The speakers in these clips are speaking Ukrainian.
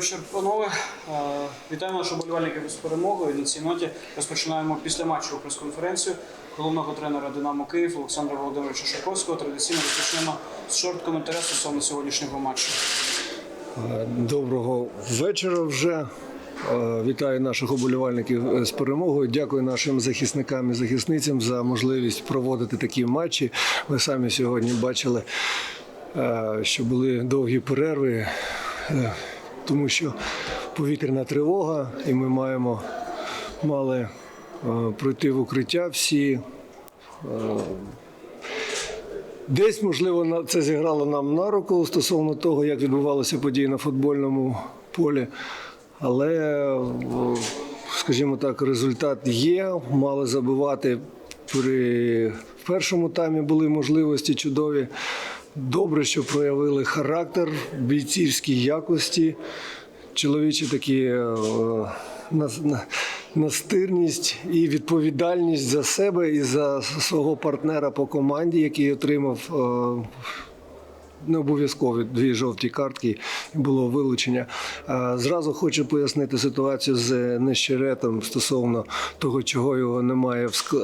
вечір, панове. Е, Вітаємо наших болівальників з перемогою. На цій ноті розпочинаємо після матчу прес-конференцію головного тренера Динамо Київ Олександра Володимировича Шаковського. Традиційно розпочнемо з шорт-коментаря стосовно сьогоднішнього матчу. Доброго вечора вже. Е, Вітаю наших оболівальників е, з перемогою. Дякую нашим захисникам і захисницям за можливість проводити такі матчі. Ви самі сьогодні бачили, е, що були довгі перерви, е, тому що повітряна тривога, і ми маємо мали е, пройти в укриття всі. Десь, можливо, це зіграло нам на руку стосовно того, як відбувалися події на футбольному полі. Але, скажімо так, результат є. Мали забивати при першому таймі були можливості чудові. Добре, що проявили характер, бійцівські якості, чоловічі такі е, настирність і відповідальність за себе і за свого партнера по команді, який отримав е, не обов'язкові дві жовті картки було вилучення. Зразу хочу пояснити ситуацію з Нещеретом стосовно того, чого його немає в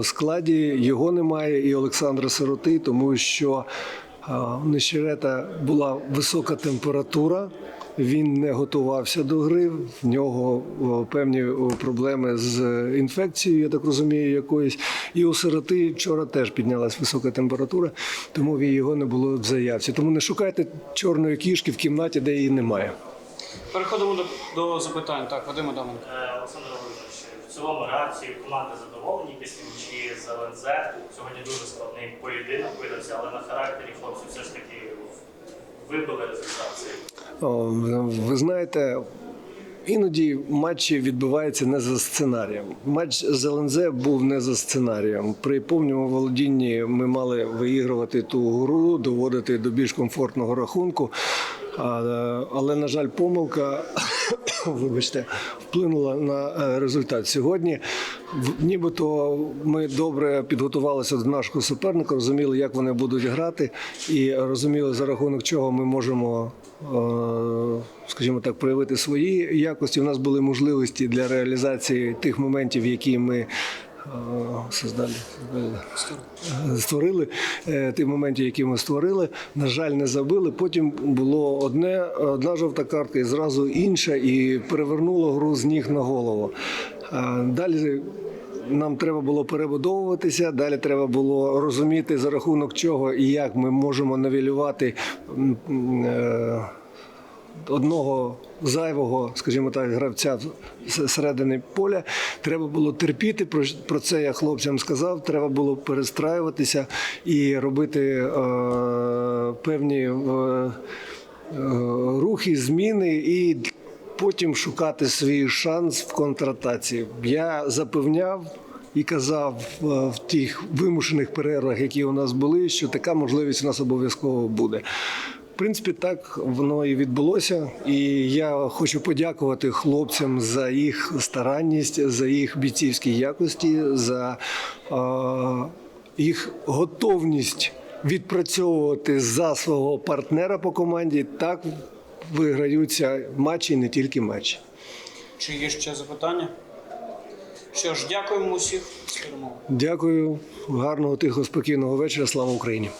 е, складі. Його немає і Олександра Сироти, тому що Нещерета була висока температура. Він не готувався до гри. В нього певні проблеми з інфекцією, я так розумію, якоюсь. І у сироти вчора теж піднялась висока температура, тому його не було в заявці. Тому не шукайте чорної кішки в кімнаті, де її немає. Переходимо до, до запитань. Так, Вадим Адаменко. Е, Олександр Володимирович, в цілому реакції команди задоволені після нічії з ЛНЗ. Сьогодні дуже складний поєдинок видався, але на характері хлопці все ж таки вибили. Ви- ви знаєте, іноді матчі відбуваються не за сценарієм. Матч з ЛНЗ був не за сценарієм. При повному володінні ми мали виігрувати ту гру, доводити до більш комфортного рахунку. Але, на жаль, помилка, вибачте, вплинула на е, результат. Сьогодні нібито ми добре підготувалися до нашого суперника, розуміли, як вони будуть грати, і розуміли, за рахунок чого ми можемо, е, скажімо так, проявити свої якості. У нас були можливості для реалізації тих моментів, які ми создали, е, створили е, ті моменти, які ми створили. На жаль, не забили. Потім було одне, одна жовта картка і зразу інша, і перевернуло гру з ніг на голову. Е, Далі нам треба було перебудовуватися. Далі треба було розуміти за рахунок чого і як ми можемо навілювати. Одного зайвого, скажімо так, гравця середини поля. Треба було терпіти. Про, це я хлопцям сказав. Треба було перестраюватися і робити е, певні е, е, рухи, зміни і. Потім шукати свій шанс в контратаці. Я запевняв і казав е, в тих вимушених перервах, які у нас були, що така можливість у нас обов'язково буде. Принципі, так воно і відбулося. І я хочу подякувати хлопцям за їх старанність, за їх бійцівські якості, за е, їх готовність відпрацьовувати за свого партнера по команді. Так виграються матчі, і не тільки матчі. Чи є ще запитання? Що ж, дякуємо усіх. Дякую, гарного, тихого, спокійного вечора. Слава Україні!